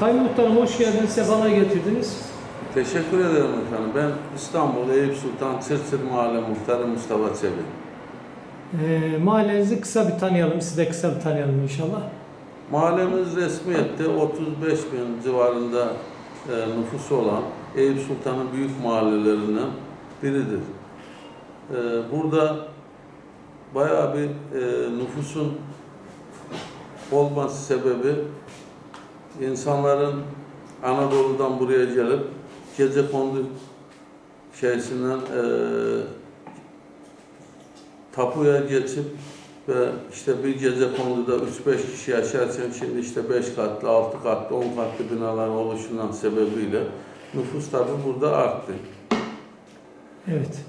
Sayın Muhtarım hoş geldiniz, sefalar getirdiniz. Teşekkür ederim efendim. Ben İstanbul Eyüp Sultan Çırçır Mahalle Muhtarı Mustafa Çebi. Ee, mahallenizi kısa bir tanıyalım, sizi de kısa bir tanıyalım inşallah. Mahallemiz resmiyette 35 bin civarında e, nüfusu olan Eyüp Sultan'ın büyük mahallelerinden biridir. E, burada bayağı bir e, nüfusun olması sebebi insanların Anadolu'dan buraya gelip gece kondu şeysinden e, tapuya geçip ve işte bir gece konuda 3-5 kişi yaşarken şimdi işte 5 katlı, 6 katlı, 10 katlı binaların oluşundan sebebiyle nüfus tabi burada arttı. Evet.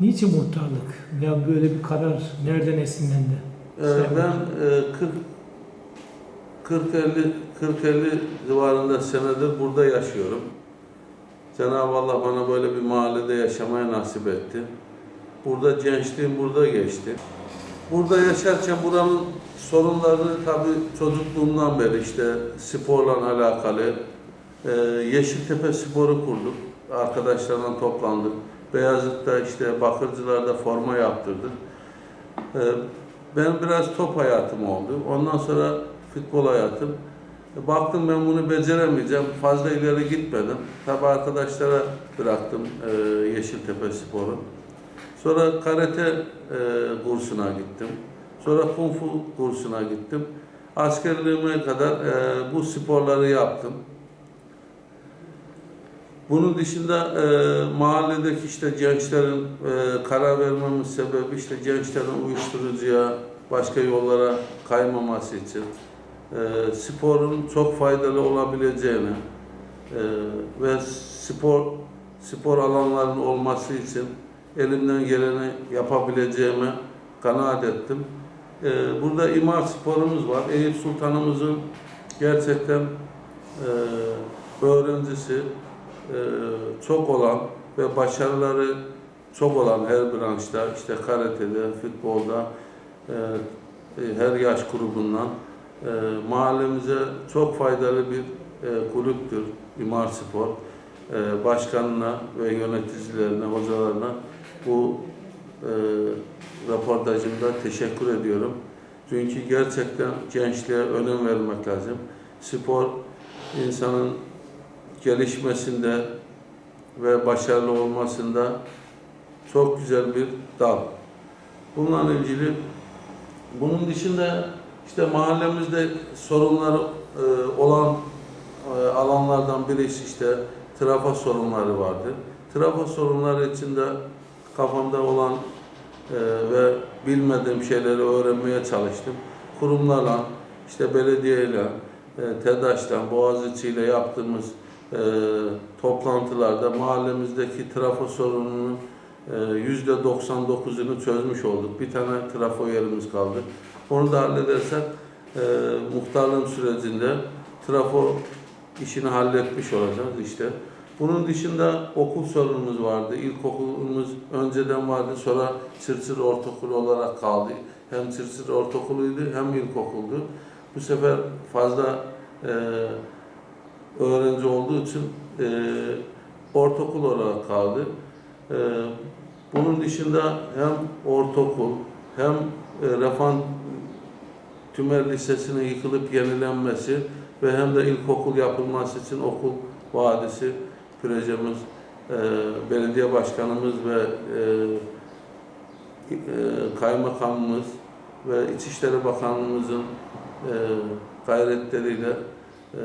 Niçin muhtarlık? Ya böyle bir karar nereden esinlendi? Ee, ben e, 40 40-50 40-50 civarında senedir burada yaşıyorum. Cenab-ı Allah bana böyle bir mahallede yaşamaya nasip etti. Burada gençliğim burada geçti. Burada yaşarken buranın sorunlarını tabii çocukluğumdan beri işte sporla alakalı e, Yeşiltepe Spor'u kurduk. Arkadaşlarla toplandık. Beyazıt'ta işte Bakırcılar'da forma yaptırdık. E, ben biraz top hayatım oldu. Ondan sonra futbol hayatım. E, Baktım ben bunu beceremeyeceğim. Fazla ileri gitmedim. Tabii arkadaşlara bıraktım e, Yeşiltepe Spor'u. Sonra karate e, kursuna gittim. Sonra kung fu kursuna gittim. Askerliğime kadar e, bu sporları yaptım. Bunun dışında e, mahalledeki işte gençlerin e, karar vermemin sebebi işte gençlerin uyuşturucuya, başka yollara kaymaması için e, sporun çok faydalı olabileceğini e, ve spor spor alanlarının olması için elimden geleni yapabileceğime kanaat ettim. E, burada imar sporumuz var. Eyüp Sultanımızın gerçekten e, öğrencisi e, çok olan ve başarıları çok olan her branşta, işte karatede, futbolda, e, e, her yaş grubundan e, mahallemize çok faydalı bir e, kulüptür İmar Spor. E, başkanına ve yöneticilerine, hocalarına bu e, röportajımda teşekkür ediyorum. Çünkü gerçekten gençliğe önem vermek lazım. Spor insanın gelişmesinde ve başarılı olmasında çok güzel bir dal. Bununla ilgili bunun dışında işte mahallemizde sorunları e, olan e, alanlardan birisi işte trafo sorunları vardı. Trafo sorunları içinde kafamda olan e, ve bilmediğim şeyleri öğrenmeye çalıştım. Kurumlarla, işte belediyeyle, e, TEDAŞ'tan, Boğaziçi ile yaptığımız e, toplantılarda mahallemizdeki trafo sorununun e, yüzde 99'unu çözmüş olduk. Bir tane trafo yerimiz kaldı. Onu da halledersek e, muhtarlığım sürecinde trafo işini halletmiş olacağız işte. Bunun dışında okul sorunumuz vardı. İlkokulumuz önceden vardı. Sonra Çırçır Ortaokulu olarak kaldı. Hem Çırçır Ortaokuluydu hem ilkokuldu. Bu sefer fazla e, öğrenci olduğu için e, ortaokul olarak kaldı. E, bunun dışında hem ortaokul hem e, Refan Tümer Lisesi'nin yıkılıp yenilenmesi ve hem de ilkokul yapılması için okul vadisi projemiz e, belediye başkanımız ve e, e, kaymakamımız ve İçişleri Bakanlığımızın e, gayretleriyle e,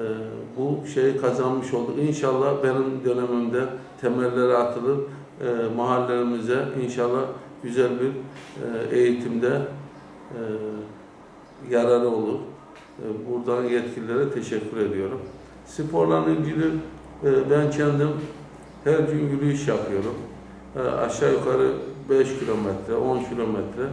bu şeyi kazanmış olduk. İnşallah benim dönemimde temelleri atılır, e, mahallelerimize inşallah güzel bir e, eğitimde e, yararı olur. E, buradan yetkililere teşekkür ediyorum. Sporla ilgili e, ben kendim her gün yürüyüş yapıyorum. E, aşağı yukarı 5 kilometre, 10 kilometre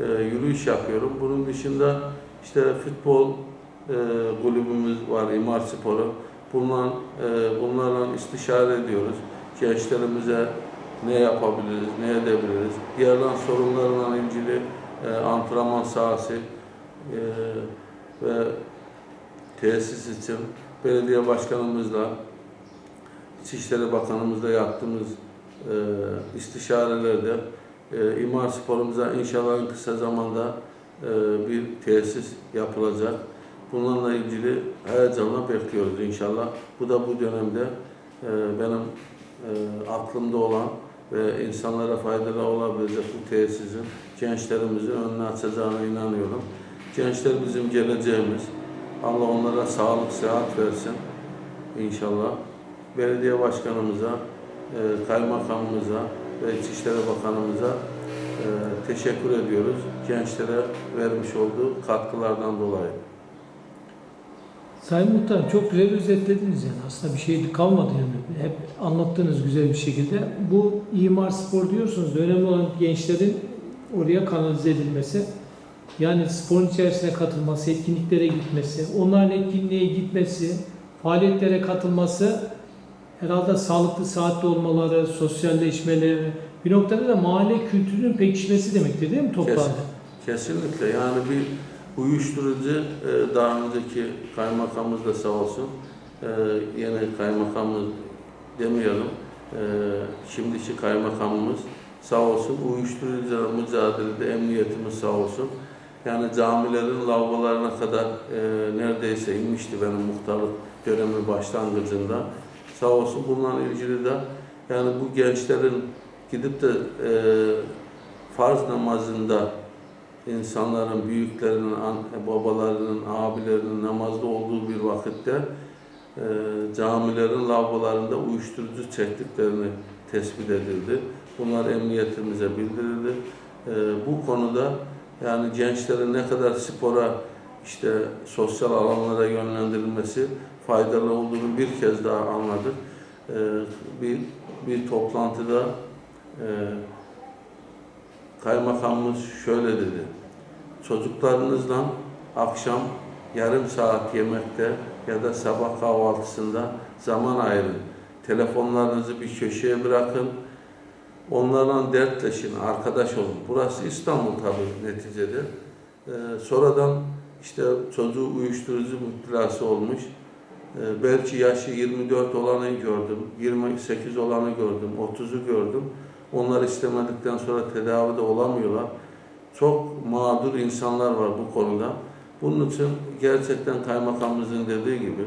e, yürüyüş yapıyorum. Bunun dışında işte futbol e, kulübümüz var, İmar Sporu. Bunlar, e, bunlarla istişare ediyoruz. Gençlerimize ne yapabiliriz, ne edebiliriz. Diğerden sorunlarla ilgili e, antrenman sahası e, ve tesis için belediye başkanımızla, İçişleri Bakanımızla yaptığımız e, istişarelerde e, imar sporumuza inşallah en kısa zamanda e, bir tesis yapılacak. Bunlarla ilgili heyecanla bekliyoruz inşallah. Bu da bu dönemde e, benim e, aklımda olan ve insanlara faydalı olabilecek bu tesisin gençlerimizin önüne açacağına inanıyorum. Gençler bizim geleceğimiz. Allah onlara sağlık, sıhhat versin inşallah. Belediye başkanımıza, e, kaymakamımıza ve İçişleri Bakanımıza e, teşekkür ediyoruz. Gençlere vermiş olduğu katkılardan dolayı. Sayın Muhtarım çok güzel özetlediniz yani. Aslında bir şey kalmadı yani. Hep anlattınız güzel bir şekilde. Bu imar spor diyorsunuz da önemli olan gençlerin oraya kanalize edilmesi. Yani sporun içerisine katılması, etkinliklere gitmesi, onların etkinliğe gitmesi, faaliyetlere katılması, herhalde sağlıklı saatli olmaları, sosyalleşmeleri, bir noktada da mahalle kültürünün pekişmesi demektir değil mi toprağında? Kesinlikle yani bir uyuşturucu e, daha önceki kaymakamımız da sağ olsun e, yeni kaymakamımız demeyelim e, şimdiki kaymakamımız sağ olsun uyuşturucu mücadelede emniyetimiz sağ olsun. Yani camilerin lavabolarına kadar e, neredeyse inmişti benim muhtarlık dönemi başlangıcında. Sağ olsun bununla ilgili de yani bu gençlerin gidip de e, farz namazında insanların, büyüklerinin, babalarının, abilerinin namazda olduğu bir vakitte e, camilerin lavabolarında uyuşturucu çektiklerini tespit edildi. Bunlar emniyetimize bildirildi. E, bu konuda yani gençlerin ne kadar spora, işte sosyal alanlara yönlendirilmesi faydalı olduğunu bir kez daha anladık. E, bir bir toplantıda e, kaymakamımız şöyle dedi. Çocuklarınızla akşam yarım saat yemekte ya da sabah kahvaltısında zaman ayırın. Telefonlarınızı bir köşeye bırakın. Onlarla dertleşin, arkadaş olun. Burası İstanbul tabii neticede. Ee, sonradan işte çocuğu uyuşturucu müptelası olmuş. Ee, belki yaşı 24 olanı gördüm, 28 olanı gördüm, 30'u gördüm. Onlar istemedikten sonra tedavide olamıyorlar. Çok mağdur insanlar var bu konuda. Bunun için gerçekten kaymakamımızın dediği gibi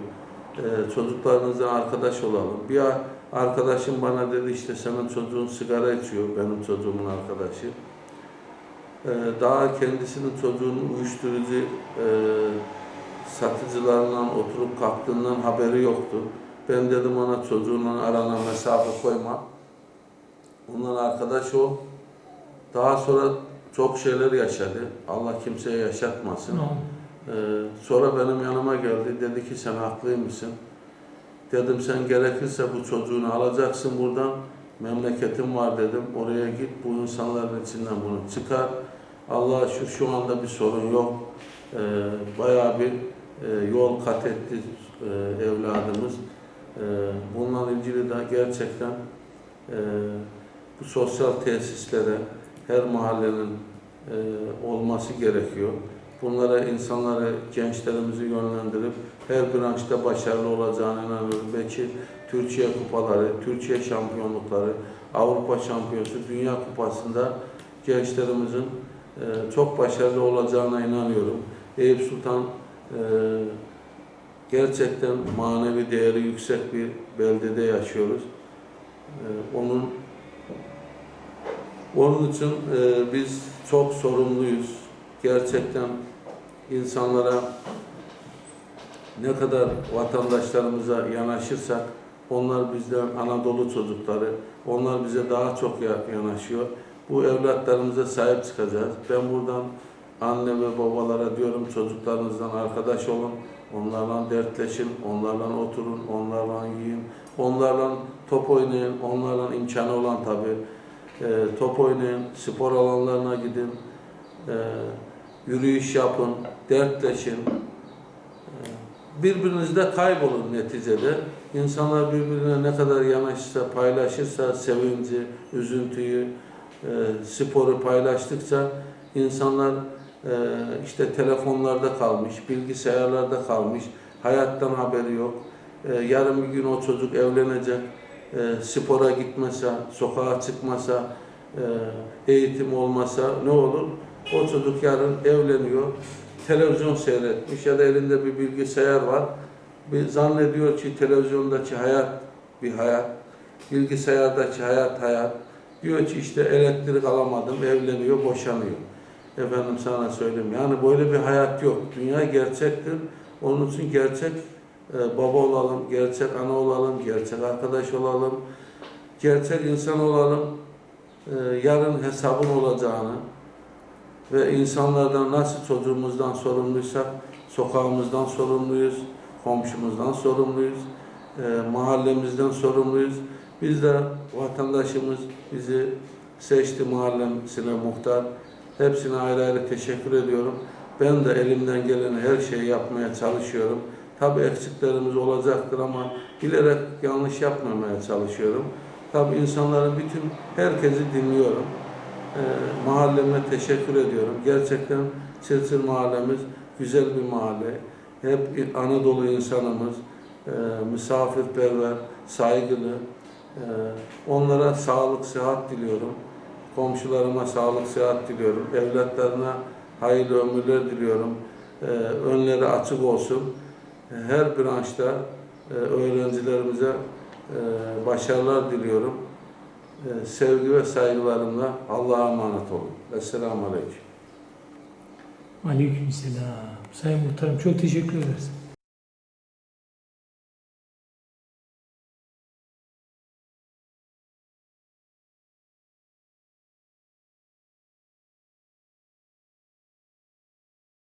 e, çocuklarınızla arkadaş olalım. Bir arkadaşım bana dedi işte senin çocuğun sigara içiyor, benim çocuğumun arkadaşı. E, daha kendisinin çocuğunun uyuşturucu e, satıcılarla oturup kalktığından haberi yoktu. Ben dedim ona çocuğunla arana mesafe koyma. Onunla arkadaş ol. Daha sonra çok şeyler yaşadı. Allah kimseye yaşatmasın. Tamam. Ee, sonra benim yanıma geldi. Dedi ki sen haklıymışsın. Dedim sen gerekirse bu çocuğunu alacaksın buradan. Memleketim var dedim. Oraya git bu insanların içinden bunu çıkar. Allah'a şükür şu anda bir sorun yok. Ee, bayağı bir e, yol kat etti e, evladımız. Ee, bununla ilgili de gerçekten e, bu sosyal tesislere her mahallenin e, olması gerekiyor. Bunlara insanları, gençlerimizi yönlendirip her branşta başarılı olacağına inanıyorum. Belki Türkiye kupaları, Türkiye şampiyonlukları, Avrupa şampiyonası, Dünya kupasında gençlerimizin e, çok başarılı olacağına inanıyorum. Eyüp Sultan e, gerçekten manevi değeri yüksek bir beldede yaşıyoruz. E, onun onun için e, biz çok sorumluyuz. Gerçekten insanlara ne kadar vatandaşlarımıza yanaşırsak onlar bizden Anadolu çocukları, onlar bize daha çok ya- yanaşıyor. Bu evlatlarımıza sahip çıkacağız. Ben buradan anne ve babalara diyorum çocuklarınızdan arkadaş olun, onlarla dertleşin, onlarla oturun, onlarla yiyin, onlarla top oynayın, onlarla imkanı olan tabii e, top oynayın, spor alanlarına gidin, e, yürüyüş yapın, dertleşin. E, birbirinizde kaybolun neticede. İnsanlar birbirine ne kadar yanaşırsa, paylaşırsa, sevinci, üzüntüyü, e, sporu paylaştıkça insanlar e, işte telefonlarda kalmış, bilgisayarlarda kalmış, hayattan haberi yok. E, yarın bir gün o çocuk evlenecek, e, spora gitmese, sokağa çıkmasa, e, eğitim olmasa ne olur? O çocuk yarın evleniyor, televizyon seyretmiş ya da elinde bir bilgisayar var. Bir zannediyor ki televizyondaki hayat bir hayat, bilgisayardaki hayat hayat. Diyor ki işte elektrik alamadım, evleniyor, boşanıyor. Efendim sana söyleyeyim. Yani böyle bir hayat yok. Dünya gerçektir. Onun için gerçek baba olalım, gerçek ana olalım, gerçek arkadaş olalım, gerçek insan olalım. E, yarın hesabın olacağını ve insanlardan nasıl çocuğumuzdan sorumluysak sokağımızdan sorumluyuz, komşumuzdan sorumluyuz, e, mahallemizden sorumluyuz. Biz de vatandaşımız bizi seçti mahallesine muhtar. Hepsine ayrı ayrı teşekkür ediyorum. Ben de elimden gelen her şeyi yapmaya çalışıyorum. Tabii eksiklerimiz olacaktır ama bilerek yanlış yapmamaya çalışıyorum. Tabii insanların bütün herkesi dinliyorum. Ee, mahalleme teşekkür ediyorum. Gerçekten Çırçır mahallemiz güzel bir mahalle. Hep Anadolu insanımız, e, misafirperver, saygılı. E, onlara sağlık, sıhhat diliyorum. Komşularıma sağlık, sıhhat diliyorum. Evlatlarına hayırlı ömürler diliyorum. E, önleri açık olsun. Her branşta e, öğrencilerimize e, başarılar diliyorum. E, Sevgi ve saygılarımla Allah'a emanet olun. Esselamu Aleyküm. Aleykümselam. Sayın Muhtarım çok teşekkür ederiz.